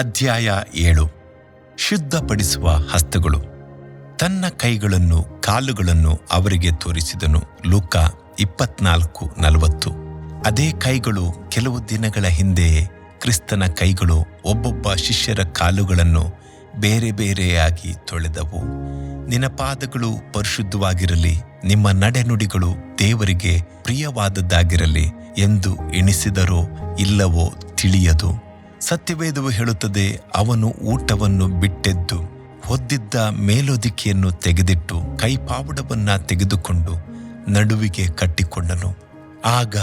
ಅಧ್ಯಾಯ ಏಳು. ಶುದ್ಧಪಡಿಸುವ ಹಸ್ತಗಳು. ತನ್ನ ಕೈಗಳನ್ನು, ಕಾಲುಗಳನ್ನು ಅವರಿಗೆ ತೋರಿಸಿದನು. ಲೂಕ ಇಪ್ಪತ್ನಾಲ್ಕು ನಲವತ್ತು. ಅದೇ ಕೈಗಳು ಕೆಲವು ದಿನಗಳ ಹಿಂದೆಯೇ ಕ್ರಿಸ್ತನ ಕೈಗಳು ಒಬ್ಬೊಬ್ಬ ಶಿಷ್ಯರ ಕಾಲುಗಳನ್ನು ಬೇರೆ ಬೇರೆಯಾಗಿ ತೊಳೆದವು. ನಿನಪಾದಗಳು ಪರಿಶುದ್ಧವಾಗಿರಲಿ, ನಿಮ್ಮ ನಡೆನುಡಿಗಳು ದೇವರಿಗೆ ಪ್ರಿಯವಾದದ್ದಾಗಿರಲಿ ಎಂದು ಎಣಿಸಿದರೋ ಇಲ್ಲವೋ ತಿಳಿಯದು. ಸತ್ಯವೇದವು ಹೇಳುತ್ತದೆ, ಅವನು ಊಟವನ್ನು ಬಿಟ್ಟೆದ್ದು ಹೊದ್ದಿದ್ದ ಮೇಲೊದಿಕೆಯನ್ನು ತೆಗೆದಿಟ್ಟು ಕೈಪಾವುಡವನ್ನ ತೆಗೆದುಕೊಂಡು ನಡುವಿಗೆ ಕಟ್ಟಿಕೊಂಡನು. ಆಗ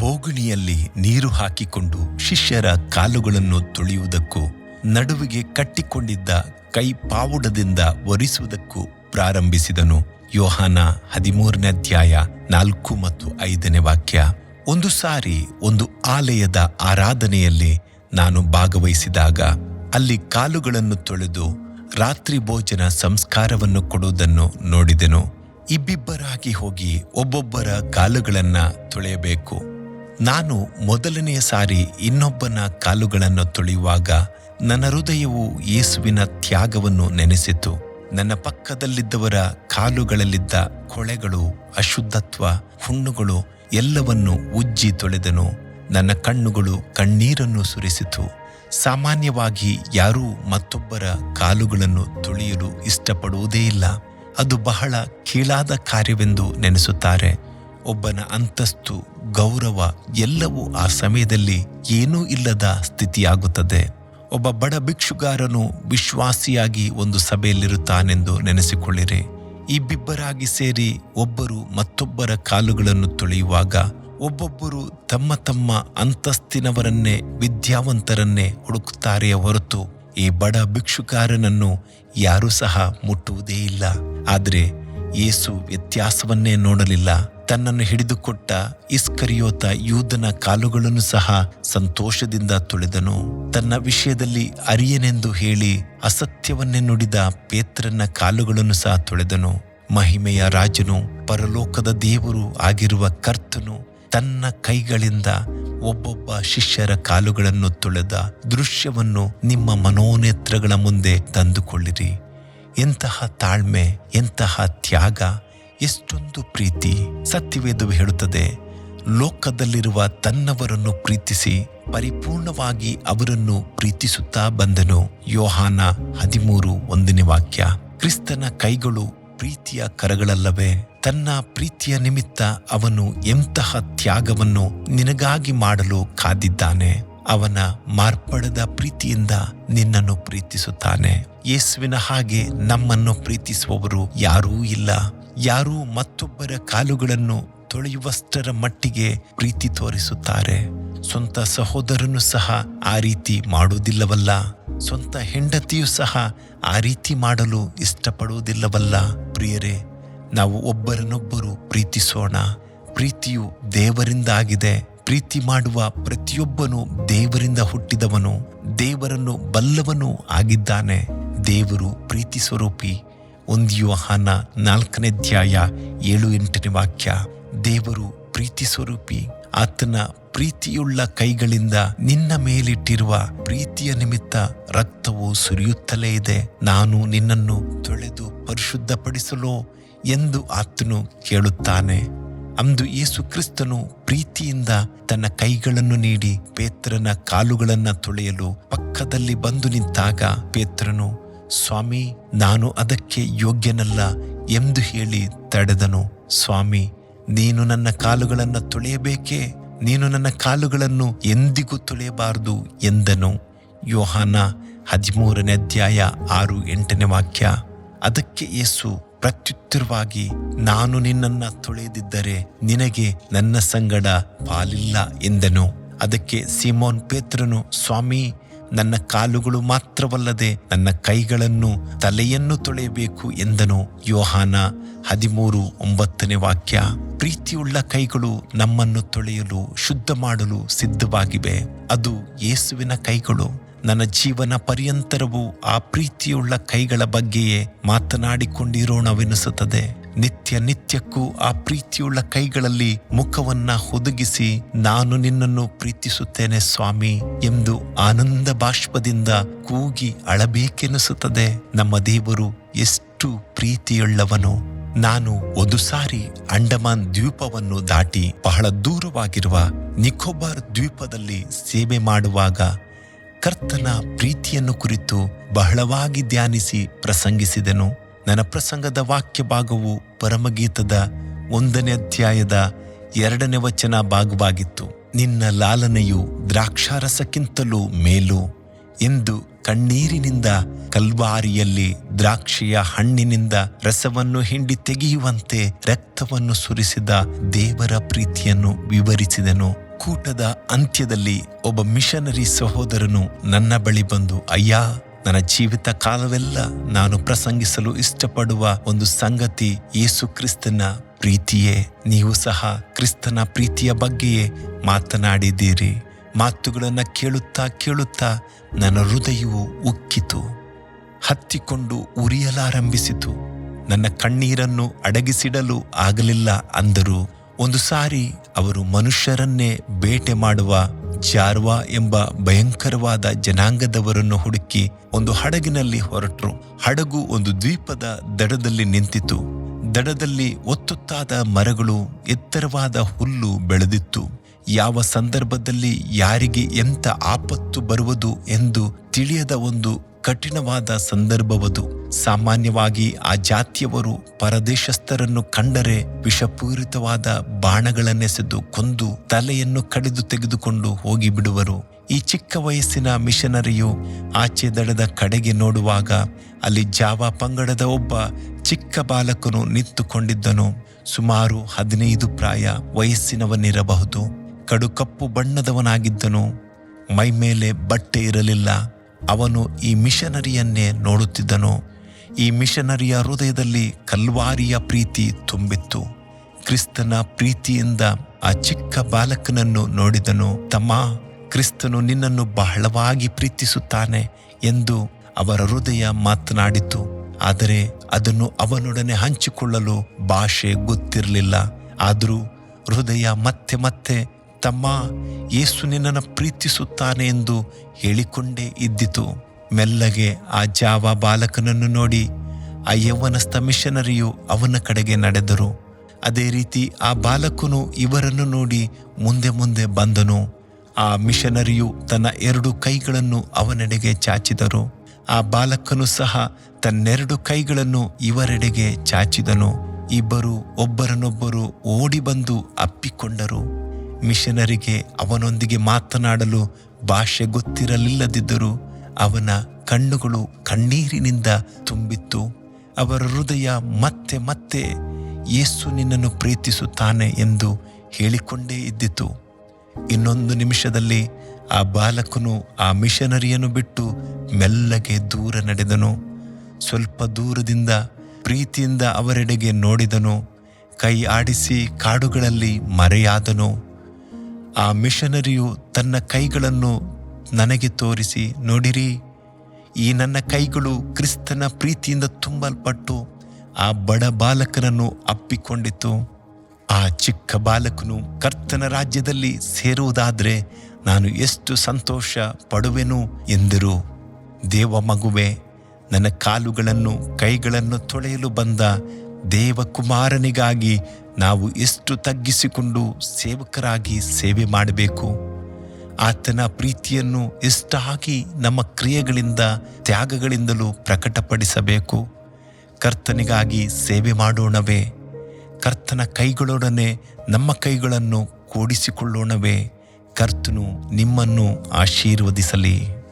ಬೋಗುಣಿಯಲ್ಲಿ ನೀರು ಹಾಕಿಕೊಂಡು ಶಿಷ್ಯರ ಕಾಲುಗಳನ್ನು ತೊಳೆಯುವುದಕ್ಕೂ ನಡುವಿಗೆ ಕಟ್ಟಿಕೊಂಡಿದ್ದ ಕೈ ಪಾವುಡದಿಂದ ಒರಿಸುವುದಕ್ಕೂ ಪ್ರಾರಂಭಿಸಿದನು. ಯೋಹಾನ ಹದಿಮೂರನೇ ಅಧ್ಯಾಯ ನಾಲ್ಕು ಮತ್ತು ಐದನೇ ವಾಕ್ಯ. ಒಂದು ಸಾರಿ ಒಂದು ಆಲಯದ ಆರಾಧನೆಯಲ್ಲಿ ನಾನು ಭಾಗವಹಿಸಿದಾಗ ಅಲ್ಲಿ ಕಾಲುಗಳನ್ನು ತೊಳೆದು ರಾತ್ರಿ ಭೋಜನ ಸಂಸ್ಕಾರವನ್ನು ಕೊಡುವುದನ್ನು ನೋಡಿದೆನು. ಇಬ್ಬಿಬ್ಬರಾಗಿ ಹೋಗಿ ಒಬ್ಬೊಬ್ಬರ ಕಾಲುಗಳನ್ನ ತೊಳೆಯಬೇಕು. ನಾನು ಮೊದಲನೆಯ ಸಾರಿ ಇನ್ನೊಬ್ಬನ ಕಾಲುಗಳನ್ನು ತೊಳೆಯುವಾಗ ನನ್ನ ಹೃದಯವು ಯೇಸುವಿನ ತ್ಯಾಗವನ್ನು ನೆನೆಸಿತು. ನನ್ನ ಪಕ್ಕದಲ್ಲಿದ್ದವರ ಕಾಲುಗಳಲ್ಲಿದ್ದ ಕೊಳೆಗಳು, ಅಶುದ್ಧತ್ವ, ಹುಣ್ಣುಗಳು ಎಲ್ಲವನ್ನು ಉಜ್ಜಿ ತೊಳೆದನು. ನನ್ನ ಕಣ್ಣುಗಳು ಕಣ್ಣೀರನ್ನು ಸುರಿಸಿತು. ಸಾಮಾನ್ಯವಾಗಿ ಯಾರೂ ಮತ್ತೊಬ್ಬರ ಕಾಲುಗಳನ್ನು ತುಳಿಯಲು ಇಷ್ಟಪಡುವುದೇ ಇಲ್ಲ. ಅದು ಬಹಳ ಕೀಳಾದ ಕಾರ್ಯವೆಂದು ನೆನೆಸುತ್ತಾರೆ. ಒಬ್ಬನ ಅಂತಸ್ತು, ಗೌರವ ಎಲ್ಲವೂ ಆ ಸಮಯದಲ್ಲಿ ಏನೂ ಇಲ್ಲದ ಸ್ಥಿತಿಯಾಗುತ್ತದೆ. ಒಬ್ಬ ಬಡ ಭಿಕ್ಷುಗಾರನು ವಿಶ್ವಾಸಿಯಾಗಿ ಒಂದು ಸಭೆಯಲ್ಲಿರುತ್ತಾನೆಂದು ನೆನೆಸಿಕೊಳ್ಳಿರಿ. ಇಬ್ಬಿಬ್ಬರಾಗಿ ಸೇರಿ ಒಬ್ಬರು ಮತ್ತೊಬ್ಬರ ಕಾಲುಗಳನ್ನು ತೊಳೆಯುವಾಗ ಒಬ್ಬೊಬ್ಬರು ತಮ್ಮ ತಮ್ಮ ಅಂತಸ್ತಿನವರನ್ನೇ, ವಿದ್ಯಾವಂತರನ್ನೇ ಹುಡುಕುತ್ತಾರೆಯೇ ಹೊರತು ಈ ಬಡ ಭಿಕ್ಷುಕಾರನನ್ನು ಯಾರೂ ಸಹ ಮುಟ್ಟುವುದೇ ಇಲ್ಲ. ಆದರೆ ಯೇಸು ವ್ಯತ್ಯಾಸವನ್ನೇ ನೋಡಲಿಲ್ಲ. ತನ್ನನ್ನು ಹಿಡಿದುಕೊಟ್ಟ ಇಸ್ಕರಿಯೋತ ಯೂದನ ಕಾಲುಗಳನ್ನು ಸಹ ಸಂತೋಷದಿಂದ ತುಳಿದನು. ತನ್ನ ವಿಷಯದಲ್ಲಿ ಅರಿಯನೆಂದು ಹೇಳಿ ಅಸತ್ಯವನ್ನೇ ನುಡಿದ ಪೇತ್ರನ ಕಾಲುಗಳನ್ನು ಸಹ ತೊಳೆದನು. ಮಹಿಮೆಯ ರಾಜನು, ಪರಲೋಕದ ದೇವರು ಆಗಿರುವ ಕರ್ತನು ತನ್ನ ಕೈಗಳಿಂದ ಒಬ್ಬೊಬ್ಬ ಶಿಷ್ಯರ ಕಾಲುಗಳನ್ನು ತೊಳೆದ ದೃಶ್ಯವನ್ನು ನಿಮ್ಮ ಮನೋನೇತ್ರಗಳ ಮುಂದೆ ತಂದುಕೊಳ್ಳಿರಿ. ಎಂತಹ ತಾಳ್ಮೆ, ಎಂತಹ ತ್ಯಾಗ, ಎಷ್ಟೊಂದು ಪ್ರೀತಿ ಸತ್ಯವೇದವು ಹೇಳುತ್ತದೆ. ಲೋಕದಲ್ಲಿರುವ ತನ್ನವರನ್ನು ಪ್ರೀತಿಸಿ, ಪರಿಪೂರ್ಣವಾಗಿ ಅವರನ್ನು ಪ್ರೀತಿಸುತ್ತಾ ಬಂದನು. ಯೋಹಾನ ಹದಿಮೂರು ಒಂದನೇ ವಾಕ್ಯ. ಕ್ರಿಸ್ತನ ಕೈಗಳು ಪ್ರೀತಿಯ ಕರಗಳಲ್ಲವೇ? ತನ್ನ ಪ್ರೀತಿಯ ನಿಮಿತ್ತ ಅವನು ಎಂತಹ ತ್ಯಾಗವನ್ನು ನಿನಗಾಗಿ ಮಾಡಲು ಕಾದಿದ್ದಾನೆ, ಅವನ ಮಾರ್ಪಡದ ಪ್ರೀತಿಯಿಂದ ನಿನ್ನನ್ನು ಪ್ರೀತಿಸುತ್ತಾನೆ. ಯೇಸುವಿನ ಹಾಗೆ ನಮ್ಮನ್ನು ಪ್ರೀತಿಸುವವರು ಯಾರೂ ಇಲ್ಲ. ಯಾರೂ ಮತ್ತೊಬ್ಬರ ಕಾಲುಗಳನ್ನು ತೊಳೆಯುವಷ್ಟರ ಮಟ್ಟಿಗೆ ಪ್ರೀತಿ ತೋರಿಸುತ್ತಾರೆ. ಸ್ವಂತ ಸಹೋದರನು ಸಹ ಆ ರೀತಿ ಮಾಡುವುದಿಲ್ಲವಲ್ಲ. ಸ್ವಂತ ಹೆಂಡತಿಯೂ ಸಹ ಆ ರೀತಿ ಮಾಡಲು ಇಷ್ಟಪಡುವುದಿಲ್ಲವಲ್ಲ. ಪ್ರಿಯರೇ ನಾವು ಒಬ್ಬರನ್ನೊಬ್ಬರು ಪ್ರೀತಿಸೋಣ. ಪ್ರೀತಿಯು ದೇವರಿಂದ ಆಗಿದೆ ಪ್ರೀತಿ ಮಾಡುವ ಪ್ರತಿಯೊಬ್ಬನು ದೇವರಿಂದ ಹುಟ್ಟಿದವನು. ದೇವರನ್ನು ಬಲ್ಲವನು ಆಗಿದ್ದಾನೆ. ದೇವರು ಪ್ರೀತಿ ಸ್ವರೂಪಿ. ಒಂದು ಯೋಹಾನ ನಾಲ್ಕನೇ ಅಧ್ಯಾಯ ಏಳು ಎಂಟನೇ ವಾಕ್ಯ. ದೇವರು ಪ್ರೀತಿ ಸ್ವರೂಪಿ. ಆತನ ಪ್ರೀತಿಯುಳ್ಳ ಕೈಗಳಿಂದ ನಿನ್ನ ಮೇಲಿಟ್ಟಿರುವ ಪ್ರೀತಿಯ ನಿಮಿತ್ತ ರಕ್ತವು ಸುರಿಯುತ್ತಲೇ ಇದೆ. ನಾನು ನಿನ್ನನ್ನು ತೊಳೆದು ಪರಿಶುದ್ಧಪಡಿಸಲು ಎಂದು ಆತನು ಕೇಳುತ್ತಾನೆ. ಅಂದು ಯೇಸು ಕ್ರಿಸ್ತನು ಪ್ರೀತಿಯಿಂದ ತನ್ನ ಕೈಗಳನ್ನು ನೀಡಿ ಪೇತ್ರನ ಕಾಲುಗಳನ್ನ ತೊಳೆಯಲು ಪಕ್ಕದಲ್ಲಿ ಬಂದು ನಿಂತಾಗ ಪೇತ್ರನು, ಸ್ವಾಮಿ, ನಾನು ಅದಕ್ಕೆ ಯೋಗ್ಯನಲ್ಲ ಎಂದು ಹೇಳಿ ತಡೆದನು. ಸ್ವಾಮಿ ನೀನು ನನ್ನ ಕಾಲುಗಳನ್ನು ತೊಳೆಯಬೇಕೇ? ನೀನು ನನ್ನ ಕಾಲುಗಳನ್ನು ಎಂದಿಗೂ ತೊಳೆಯಬಾರದು ಎಂದನು. ಯೋಹಾನ ಹದಿಮೂರನೇ ಅಧ್ಯಾಯ ಆರು ಎಂಟನೇ ವಾಕ್ಯ. ಅದಕ್ಕೆ ಯೇಸು ಪ್ರತ್ಯುತ್ತರವಾಗಿ, ನಾನು ನಿನ್ನನ್ನ ತೊಳೆಯದಿದ್ದರೆ ನಿನಗೆ ನನ್ನ ಸಂಗಡ ಪಾಲಿಲ್ಲ ಎಂದನು. ಅದಕ್ಕೆ ಸಿಮೋನ್ ಪೇತ್ರನು, ಸ್ವಾಮಿ ನನ್ನ ಕಾಲುಗಳು ಮಾತ್ರವಲ್ಲದೆ ನನ್ನ ಕೈಗಳನ್ನು ತಲೆಯನ್ನು ತೊಳೆಯಬೇಕು ಎಂದನು ಯೋಹಾನ ಹದಿಮೂರು ಒಂಬತ್ತನೇ ವಾಕ್ಯ. ಪ್ರೀತಿಯುಳ್ಳ ಕೈಗಳು ನಮ್ಮನ್ನು ತೊಳೆಯಲು ಶುದ್ಧ ಮಾಡಲು ಸಿದ್ಧವಾಗಿವೆ. ಅದು ಯೇಸುವಿನ ಕೈಗಳು. ನನ್ನ ಜೀವನ ಪರ್ಯಂತರವೂ ಆ ಪ್ರೀತಿಯುಳ್ಳ ಕೈಗಳ ಬಗ್ಗೆಯೇ ಮಾತನಾಡಿಕೊಂಡಿರೋಣವೆನಿಸುತ್ತದೆ. ನಿತ್ಯ ನಿತ್ಯಕ್ಕೂ ಆ ಪ್ರೀತಿಯುಳ್ಳ ಕೈಗಳಲ್ಲಿ ಮುಖವನ್ನ ಹುದುಗಿಸಿ ನಾನು ನಿನ್ನನ್ನು ಪ್ರೀತಿಸುತ್ತೇನೆ ಸ್ವಾಮಿ ಎಂದು ಆನಂದ ಬಾಷ್ಪದಿಂದ ಕೂಗಿ ಅಳಬೇಕೆನಿಸುತ್ತದೆ. ನಮ್ಮ ದೇವರು ಎಷ್ಟು ಪ್ರೀತಿಯುಳ್ಳವನು. ನಾನು ಒಂದು ಸಾರಿ ಅಂಡಮಾನ್ ದ್ವೀಪವನ್ನು ದಾಟಿ ಬಹಳ ದೂರವಾಗಿರುವ ನಿಕೋಬಾರ್ ದ್ವೀಪದಲ್ಲಿ ಸೇವೆ ಮಾಡುವಾಗ ಕರ್ತನ ಪ್ರೀತಿಯನ್ನು ಕುರಿತು ಬಹಳವಾಗಿ ಧ್ಯಾನಿಸಿ ಪ್ರಸಂಗಿಸಿದೆನು. ನನ್ನ ಪ್ರಸಂಗದ ವಾಕ್ಯ ಭಾಗವು ಪರಮಗೀತದ ಒಂದನೇ ಅಧ್ಯಾಯದ ಎರಡನೇ ವಚನ ಭಾಗವಾಗಿತ್ತು. ನಿನ್ನ ಲಾಲನೆಯು ದ್ರಾಕ್ಷಾರಸಕ್ಕಿಂತಲೂ ಮೇಲು ಎಂದು ಕಣ್ಣೀರಿನಿಂದ ಕಲ್ವಾರಿಯಲ್ಲಿ ದ್ರಾಕ್ಷಿಯ ಹಣ್ಣಿನಿಂದ ರಸವನ್ನು ಹಿಂಡಿ ತೆಗೆಯುವಂತೆ ರಕ್ತವನ್ನು ಸುರಿಸಿದ ದೇವರ ಪ್ರೀತಿಯನ್ನು ವಿವರಿಸಿದನು. ಕೂಟದ ಅಂತ್ಯದಲ್ಲಿ ಒಬ್ಬ ಮಿಷನರಿ ಸಹೋದರನು ನನ್ನ ಬಳಿ ಬಂದು, ಅಯ್ಯ ನನ್ನ ಜೀವಿತ ಕಾಲವೆಲ್ಲ ನಾನು ಪ್ರಸಂಗಿಸಲು ಇಷ್ಟಪಡುವ ಒಂದು ಸಂಗತಿ ಯೇಸು ಕ್ರಿಸ್ತನ ಪ್ರೀತಿಯೇ. ನೀವು ಸಹ ಕ್ರಿಸ್ತನ ಪ್ರೀತಿಯ ಬಗ್ಗೆಯೇ ಮಾತನಾಡಿದ್ದೀರಿ. ಮಾತುಗಳನ್ನು ಕೇಳುತ್ತಾ ಕೇಳುತ್ತಾ ನನ್ನ ಹೃದಯವು ಉಕ್ಕಿತು. ಹತ್ತಿಕೊಂಡು ಉರಿಯಲಾರಂಭಿಸಿತು. ನನ್ನ ಕಣ್ಣೀರನ್ನು ಅಡಗಿಸಿಡಲು ಆಗಲಿಲ್ಲ ಅಂದರು ಒಂದು ಸಾರಿ ಅವರು ಮನುಷ್ಯರನ್ನೇ ಬೇಟೆ ಮಾಡುವ ಜಾರ್ವಾ ಎಂಬ ಭಯಂಕರವಾದ ಜನಾಂಗದವರನ್ನು ಹುಡುಕಿ ಒಂದು ಹಡಗಿನಲ್ಲಿ ಹೊರಟರು. ಹಡಗು ಒಂದು ದ್ವೀಪದ ದಡದಲ್ಲಿ ನಿಂತಿತು. ದಡದಲ್ಲಿ ಒತ್ತೊತ್ತಾದ ಮರಗಳು, ಎತ್ತರವಾದ ಹುಲ್ಲು ಬೆಳೆದಿತ್ತು. ಯಾವ ಸಂದರ್ಭದಲ್ಲಿ ಯಾರಿಗೆ ಎಂತ ಆಪತ್ತು ಬರುವುದು ಎಂದು ತಿಳಿಯದ ಒಂದು ಕಠಿಣವಾದ ಸಂದರ್ಭವದು. ಸಾಮಾನ್ಯವಾಗಿ ಆ ಜಾತಿಯವರು ಪರದೇಶಸ್ಥರನ್ನು ಕಂಡರೆ ವಿಷಪೂರಿತವಾದ ಬಾಣಗಳನ್ನೆಸೆದು ಕೊಂದು ತಲೆಯನ್ನು ಕಡಿದು ತೆಗೆದುಕೊಂಡು ಹೋಗಿಬಿಡುವರು. ಈ ಚಿಕ್ಕ ವಯಸ್ಸಿನ ಮಿಷನರಿಯು ಆಚೆ ದಡದ ಕಡೆಗೆ ನೋಡುವಾಗ ಅಲ್ಲಿ ಜಾವ ಪಂಗಡದ ಒಬ್ಬ ಚಿಕ್ಕ ಬಾಲಕನು ನಿಂತುಕೊಂಡಿದ್ದನು. ಸುಮಾರು ಹದಿನೈದು ಪ್ರಾಯ ವಯಸ್ಸಿನವನಿರಬಹುದು. ಕಡುಕಪ್ಪು ಬಣ್ಣದವನಾಗಿದ್ದನು. ಮೈಮೇಲೆ ಬಟ್ಟೆ ಇರಲಿಲ್ಲ. ಅವನು ಈ ಮಿಷನರಿಯನ್ನೇ ನೋಡುತ್ತಿದ್ದನು. ಈ ಮಿಷನರಿಯ ಹೃದಯದಲ್ಲಿ ಕಲ್ವಾರಿಯ ಪ್ರೀತಿ ತುಂಬಿತ್ತು. ಕ್ರಿಸ್ತನ ಪ್ರೀತಿಯಿಂದ ಆ ಚಿಕ್ಕ ಬಾಲಕನನ್ನು ನೋಡಿದನು. ತಮ್ಮ, ಕ್ರಿಸ್ತನು ನಿನ್ನನ್ನು ಬಹಳವಾಗಿ ಪ್ರೀತಿಸುತ್ತಾನೆ ಎಂದು ಅವರ ಹೃದಯ ಮಾತನಾಡಿತು. ಆದರೆ ಅದನ್ನು ಅವನೊಡನೆ ಹಂಚಿಕೊಳ್ಳಲು ಭಾಷೆ ಗೊತ್ತಿರಲಿಲ್ಲ. ಆದರೂ ಹೃದಯ ಮತ್ತೆ ಮತ್ತೆ ತಮ್ಮ ಯೇಸು ನಿನ್ನನ್ನು ಪ್ರೀತಿಸುತ್ತಾನೆ ಎಂದು ಹೇಳಿಕೊಂಡೇ ಇದ್ದಿತು. ಮೆಲ್ಲಗೆ ಆ ಜಾವ ಬಾಲಕನನ್ನು ನೋಡಿ ಆ ಯೌವನಸ್ಥ ಮಿಷನರಿಯು ಅವನ ಕಡೆಗೆ ನಡೆದರು. ಅದೇ ರೀತಿ ಆ ಬಾಲಕನು ಇವರನ್ನು ನೋಡಿ ಮುಂದೆ ಮುಂದೆ ಬಂದನು. ಆ ಮಿಷನರಿಯು ತನ್ನ ಎರಡು ಕೈಗಳನ್ನು ಅವನೆಡೆಗೆ ಚಾಚಿದರು. ಆ ಬಾಲಕನು ಸಹ ತನ್ನೆರಡು ಕೈಗಳನ್ನು ಇವರೆಡೆಗೆ ಚಾಚಿದನು. ಇಬ್ಬರು ಒಬ್ಬರನ್ನೊಬ್ಬರು ಓಡಿ ಬಂದು ಅಪ್ಪಿಕೊಂಡರು. ಮಿಷನರಿಗೆ ಅವನೊಂದಿಗೆ ಮಾತನಾಡಲು ಭಾಷೆ ಗೊತ್ತಿರಲಿಲ್ಲದಿದ್ದರೂ ಅವನ ಕಣ್ಣುಗಳು ಕಣ್ಣೀರಿನಿಂದ ತುಂಬಿತ್ತು. ಅವರ ಹೃದಯ ಮತ್ತೆ ಮತ್ತೆ ಯೇಸು ನಿನ್ನನ್ನು ಪ್ರೀತಿಸುತ್ತಾನೆ ಎಂದು ಹೇಳಿಕೊಂಡೇ ಇದ್ದಿತು. ಇನ್ನೊಂದು ನಿಮಿಷದಲ್ಲಿ ಆ ಬಾಲಕನು ಆ ಮಿಷನರಿಯನ್ನು ಬಿಟ್ಟು ಮೆಲ್ಲಗೆ ದೂರ ನಡೆದನು. ಸ್ವಲ್ಪ ದೂರದಿಂದ ಪ್ರೀತಿಯಿಂದ ಅವರೆಡೆಗೆ ನೋಡಿದನು. ಕೈ ಆಡಿಸಿ ಕಾಡುಗಳಲ್ಲಿ ಮರೆಯಾದನು. ಆ ಮಿಷನರಿಯು ತನ್ನ ಕೈಗಳನ್ನು ನನಗೆ ತೋರಿಸಿ, ನೋಡಿರಿ, ಈ ನನ್ನ ಕೈಗಳು ಕ್ರಿಸ್ತನ ಪ್ರೀತಿಯಿಂದ ತುಂಬಲ್ಪಟ್ಟು ಆ ಬಡ ಬಾಲಕನನ್ನು ಅಪ್ಪಿಕೊಂಡಿತು ಆ ಚಿಕ್ಕ ಬಾಲಕನು ಕರ್ತನ ರಾಜ್ಯದಲ್ಲಿ ಸೇರುವುದಾದರೆ ನಾನು ಎಷ್ಟು ಸಂತೋಷ ಪಡುವೆನು ಎಂದರು. ದೇವ ಮಗುವೆ, ನನ್ನ ಕಾಲುಗಳನ್ನು, ಕೈಗಳನ್ನು ತೊಳೆಯಲು ಬಂದ ದೇವಕುಮಾರನಿಗಾಗಿ ನಾವು ಎಷ್ಟು ತಗ್ಗಿಸಿಕೊಂಡು ಸೇವಕರಾಗಿ ಸೇವೆ ಮಾಡಬೇಕು. ಆತನ ಪ್ರೀತಿಯನ್ನು ಎಷ್ಟಾಗಿ ನಮ್ಮ ಕ್ರಿಯೆಗಳಿಂದ, ತ್ಯಾಗಗಳಿಂದಲೂ ಪ್ರಕಟಪಡಿಸಬೇಕು. ಕರ್ತನಿಗಾಗಿ ಸೇವೆ ಮಾಡೋಣವೇ. ಕರ್ತನ ಕೈಗಳೊಡನೆ ನಮ್ಮ ಕೈಗಳನ್ನು ಕೂಡಿಸಿಕೊಳ್ಳೋಣವೇ. ಕರ್ತನು ನಿಮ್ಮನ್ನು ಆಶೀರ್ವದಿಸಲಿ.